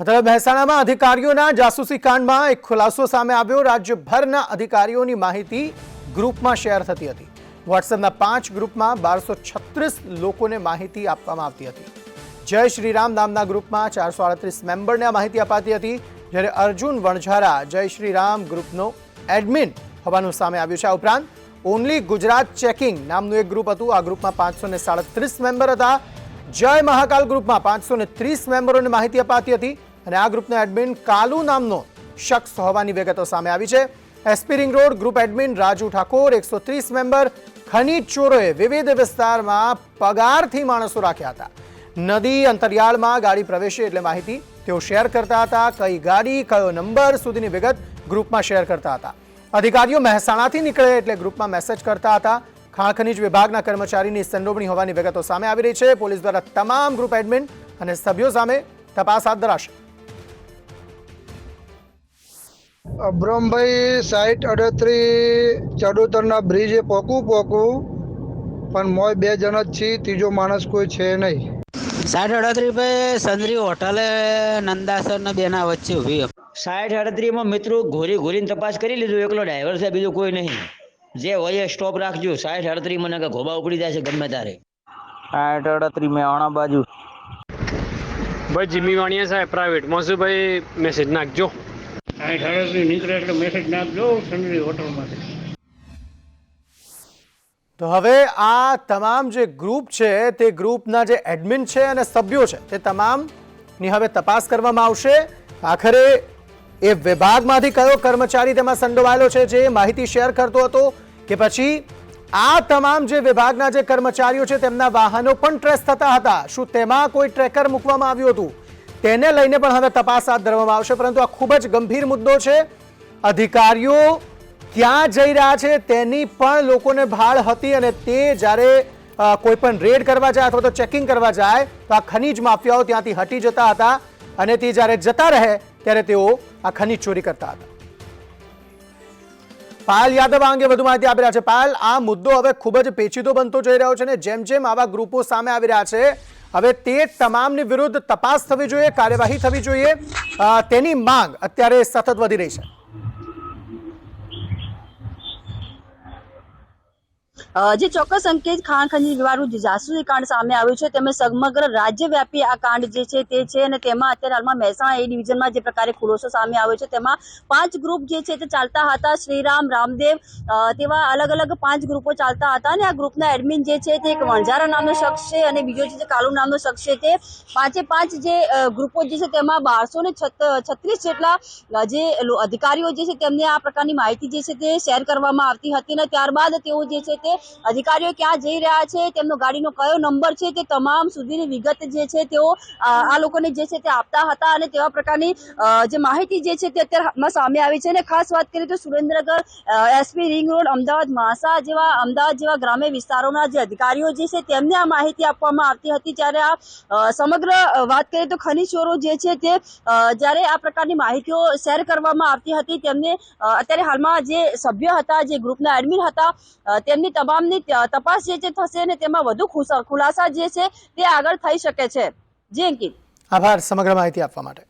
અત્યારે મહેસાણામાં અધિકારીઓના જાસૂસી કાંડમાં એક ખુલાસો સામે આવ્યો. રાજ્યભરના અધિકારીઓની માહિતી ગ્રુપમાં શેર થતી હતી. વોટ્સએપના પાંચ ગ્રુપમાં બારસો છત્રીસ લોકોને માહિતી આપવામાં આવતી હતી. જય શ્રીરામ નામના ગ્રુપમાં ચારસો આડત્રીસ મેમ્બરને આ માહિતી અપાતી હતી. જ્યારે અર્જુન વણઝારા જય શ્રીરામ ગ્રુપનો એડમિન હોવાનું સામે આવ્યું છે. આ ઉપરાંત ઓનલી ગુજરાત ચેકિંગ નામનું એક ગ્રુપ હતું. આ ગ્રુપમાં પાંચસો સાડત્રીસ મેમ્બર હતા. જય મહાકાલ ગ્રુપમાં પાંચસો ને ત્રીસ મેમ્બરોને માહિતી અપાતી હતી. અને આ ગ્રુપનો એડમિન કાલુ નામનો શખ્સ હોવાની વિગતો સામે આવી છે. SP ring road group admin Raju Thakor, એકસો ત્રીસ મેમ્બર, ખનીજ ચોરોએ વિવિધ વિસ્તારમાં પગારથી માણસો રાખ્યા હતા. નદી અંતરિયાળમાં ગાડી પ્રવેશે એટલે માહિતી તેઓ શેર કરતા હતા. કઈ ગાડી, કયો નંબર સુધીની વિગત ગ્રુપમાં શેર કરતા હતા. અધિકારીઓ મહેસાણાથી નીકળે એટલે ગ્રુપમાં મેસેજ કરતા હતા. ખાણ ખનીજ વિભાગના કર્મચારીની સંડોવણી હોવાની વિગતો સામે આવી રહી છે. પોલીસ દ્વારા તમામ ગ્રુપ એડમિન અને સભ્યો સામે તપાસ હાથ ધરાશે. અબ્રમભાઈ સાઈઠ અડત્રી ચડોતરના બ્રિજે પોકું પોકું પણ મોય બે જણ જ છીએ ત્રીજો માણસ કોઈ છે નહીં. સાઠ અડત્રીસ ભાઈ સંદ્રી હોટલે નંદાસર ને બેના વચ્ચે ઊભી સાઠ અડત્રીસમાં મિત્રો ઘોરી ઘોરીને તપાસ કરી લીધું એકલો ડ્રાઈવર છે બીજું કોઈ નહીં. જે હોય એ સ્ટોપ રાખજો. સાઠ અડત્રીસ મને કે ઘોબા ઉપડી જાય છે ગમે તારે સાઠ અડત્રીસ મેવાણા બાજુ. ભાઈ જીમી વાણિયા સાહેબ પ્રાઇવેટ મોસુભાઈ મેસેજ નાખજો. સાઠ અડત્રીસ નીકળે એટલે મેસેજ નાખજો સનરી હોટલમાંથી. તો હવે આ તમામ જે ગ્રુપ છે, તે ગ્રુપના જે એડમિન છે અને સભ્યો છે, તે તમામની હવે તપાસ કરવામાં આવશે. આખરે એ વિભાગમાંથી કયો કર્મચારી તેમાં સંડોવાયેલો છે જે માહિતી શેર કરતો હતો કે પછી આ તમામ જે વિભાગના જે કર્મચારીઓ છે, તેમના વાહનો પણ ટ્રેસ થતા હતા. શું તેમાં કોઈ ટ્રેકર મૂકવામાં આવ્યું હતું? તેને લઈને પણ હવે તપાસ હાથ ધરવામાં આવશે, પરંતુ આ ખૂબ જ ગંભીર મુદ્દો છે. અધિકારીઓ ક્યાં જઈ રહ્યા છે તેની પણ લોકોને ભાળ હતી અને તે જ્યારે કોઈ પણ રેડ કરવા જાય અથવા તો ચેકિંગ કરવા જાય, તો આ ખનીજ માફિયાઓ ત્યાંથી હટી જતા હતા અને તે જ્યારે જતા રહે, ત્યારે તેઓ આ ખનીજ ચોરી કરતા હતા. પાયલ યાદવ અંગે વધુ માહિતી આપી રહ્યા છે. પાયલ, આ મુદ્દો હવે ખૂબ જ પેચીદો બનતો જઈ રહ્યો છે અને જેમ જેમ આવા ગ્રુપો સામે આવી રહ્યા છે હવે તે તમામની વિરુદ્ધ તપાસ થવી જોઈએ, કાર્યવાહી થવી જોઈએ. તેની માંગ અત્યારે સતત વધી રહી છે. જે ચોક્કસ અંકેત ખાણ ખનીજ વિભાગનું જાસૂસી કાંડ સામે આવ્યું છે તેમાં સમગ્ર રાજ્યવ્યાપી આ કાંડ જે છે તે છે અને તેમાં અત્યારે હાલમાં મહેસાણા એ ડિવિઝનમાં જે પ્રકારે ખુલાસો સામે આવ્યો છે, તેમાં પાંચ ગ્રુપ જે છે તે ચાલતા હતા, શ્રીરામ, રામદેવ તેવા અલગ અલગ પાંચ ગ્રુપો ચાલતા હતા અને આ ગ્રુપના એડમિન જે છે તે એક વણઝારા નામનો શખ્સ છે અને બીજો જે કાલુ નામનો શખ્સ છે તે પાંચે પાંચ જે ગ્રુપો જે છે તેમાં બારસો ને છત્રીસ જેટલા જે અધિકારીઓ જે છે તેમને આ પ્રકારની માહિતી જે છે તે શેર કરવામાં આવતી હતી અને ત્યારબાદ તેઓ જે છે તે અધિકારીઓ ક્યાં જઈ રહ્યા છે, તેમનો ગાડીનો કયો નંબર છે, તે તમામ સુધીની વિગત જે છે તેઓ આ લોકોને જે છે તે આપતા હતા અને તેવા પ્રકારની જે માહિતી જે છે તે અત્યારે સામે આવી છે. અને ખાસ વાત કરીએ તો Surendranagar SP ring road, Ahmedabad, માસા જેવા, અમદાવાદ જેવા ગ્રામ્ય વિસ્તારોના જે અધિકારીઓ જે છે તેમને આ માહિતી આપવામાં આવતી હતી. ત્યારે આ સમગ્ર વાત કરીએ તો ખનીજ જે છે તે જ્યારે આ પ્રકારની માહિતીઓ શેર કરવામાં આવતી હતી, તેમને અત્યારે હાલમાં જે સભ્ય હતા, જે ગ્રુપના એડમિન હતા તેમની તેમની તમામની તપાસ જે છે થશે અને તેમાં વધુ ખુલાસા જે છે તે આગળ થઈ શકે છે. જી અંકિત. આભાર, સમગ્ર માહિતી આપવા માટે.